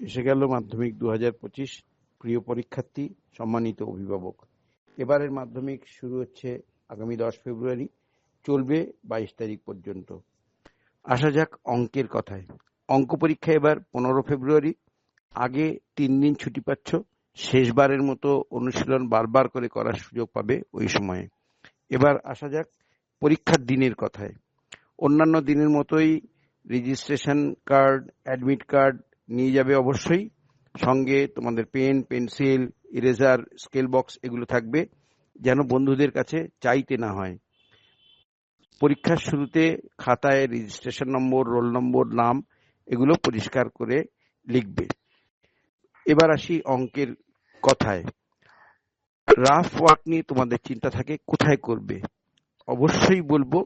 এসে গেল মাধ্যমিক দু হাজার পঁচিশ প্রিয় পরীক্ষার্থী, সম্মানিত অভিভাবক। এবারের মাধ্যমিক শুরু হচ্ছে আগামী দশ ফেব্রুয়ারি, চলবে বাইশ তারিখ পর্যন্ত। আসা যাক অঙ্কের কথায়। অঙ্ক পরীক্ষা এবার পনেরো ফেব্রুয়ারি। আগে তিন দিন ছুটি পাচ্ছ, শেষবারের মতো অনুশীলন বারবার করে করার সুযোগ পাবে ওই সময়ে। এবার আসা যাক পরীক্ষার দিনের কথায়। অন্যান্য দিনের মতোই রেজিস্ট্রেশন কার্ড, অ্যাডমিট কার্ড নিয়ে যাবে অবশ্যই। সঙ্গে তোমাদের pen, pencil, eraser, scale box এগুলো থাকবে, যেন বন্ধুদের কাছে চাইতে না হয়। পরীক্ষার শুরুতে খাতায় রেজিস্ট্রেশন নম্বর রোল নম্বর নাম এগুলো পরিষ্কার করে লিখবে। এবার আসি অঙ্কের কথায়। রাফ ওয়ার্ক নিয়ে তোমাদের চিন্তা থাকে, কোথায় করবে? অবশ্যই বলব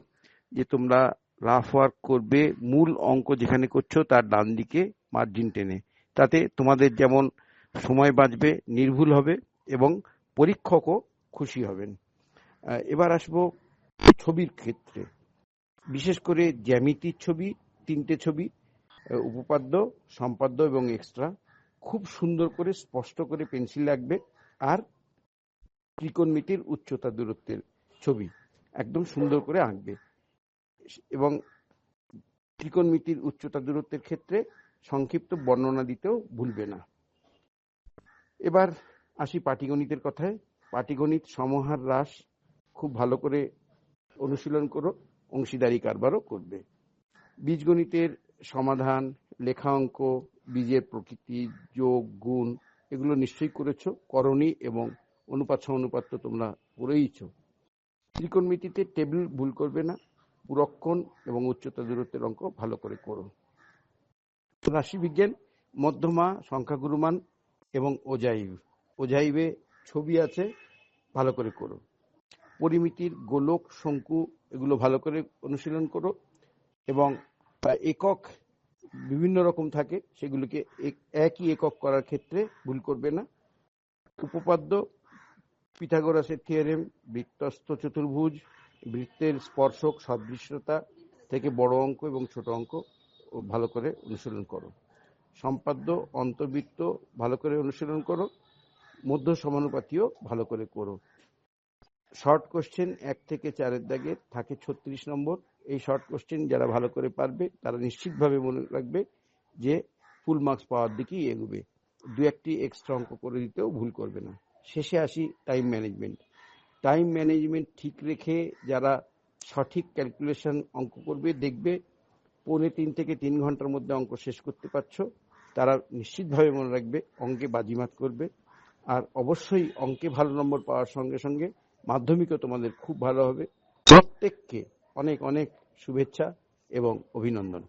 যে তোমরা রাফ ওয়ার্ক করবে, মূল অঙ্ক যেখানে করছ তার ডান দিকে মার্জিন টেনে। তাতে তোমাদের যেমন সময় বাঁচবে, নির্ভুল হবে এবং পরীক্ষকও খুশি হবেন। এবার আসব ছবির ক্ষেত্রে। বিশেষ করে জ্যামিতির ছবি, তিনটে ছবি উপপাদ্য, সম্পাদ্য এবং এক্সট্রা খুব সুন্দর করে, স্পষ্ট করে পেন্সিল রাখবে আর ত্রিকোণমিতির উচ্চতা দূরত্বের ছবি একদম সুন্দর করে আঁকবে। এবং ত্রিকোণমিতির উচ্চতা দূরত্বের ক্ষেত্রে সংক্ষিপ্ত বর্ণনা দিতেও ভুলবে না। এবার আসি পাটিগণিতের কথায়। পাটিগণিত সমহার হ্রাস খুব ভালো করে অনুশীলন করো, অংশীদারি কারবারও করবে। বীজগণিতের সমাধান, লেখা অঙ্ক, বীজের প্রকৃতি, যোগ, গুণ, এগুলো নিশ্চয়ই করেছ করণী এবং অনুপাত, সমানুপাত তো তোমরা করেইছ। ত্রিকোণমিতিতে টেবিল ভুল করবে না। পুরক্ষণ এবং উচ্চতা দূরত্বের অঙ্ক ভালো করে করো। রাশিবিজ্ঞান, মধ্যমা, সংখ্যাগুরুমান এবং ওজাইব ওজাইবে ছবি আছে, ভালো করে করো। পরিমিতির গোলক, শঙ্কু, এগুলো ভালো করে অনুশীলন করো এবং একক বিভিন্ন রকম থাকে, সেগুলোকে একই একক করার ক্ষেত্রে ভুল করবে না। উপপাদ্য, পিথাগোরাসের থিওরেম বৃত্তস্থ চতুর্ভুজ বৃত্তের স্পর্শক সদৃশ্যতা থেকে বড় অঙ্ক এবং ছোট অঙ্ক ভালো করে অনুশীলন করো। সম্পাদ্য অন্তবৃত্ত ভালো করে অনুশীলন করো। মধ্য সমানুপাতিও ভালো করে করো। শর্ট কোশ্চেন এক থেকে চারের দাগে থাকে ছত্রিশ নম্বর। এই শর্ট কোশ্চেন যারা ভালো করে পারবে, তারা নিশ্চিতভাবে মনে রাখবে যে ফুল মার্কস পাওয়ার দিকেই এগোবে। দু একটি এক্সট্রা অঙ্ক করে দিতেও ভুল করবে না। শেষে আসি টাইম ম্যানেজমেন্ট। টাইম ম্যানেজমেন্ট ঠিক রেখে যারা সঠিক ক্যালকুলেশন অঙ্ক করবে, দেখবে পৌনে তিন থেকে তিন ঘণ্টার মধ্যে অঙ্ক শেষ করতে পারছ। তারা নিশ্চিতভাবে মনে রাখবে অঙ্কে বাজিমাত করবে। আর অবশ্যই অঙ্কে ভালো নম্বর পাওয়ার সঙ্গে সঙ্গে মাধ্যমিকও তোমাদের খুব ভালো হবে। প্রত্যেককে অনেক অনেক শুভেচ্ছা এবং অভিনন্দন।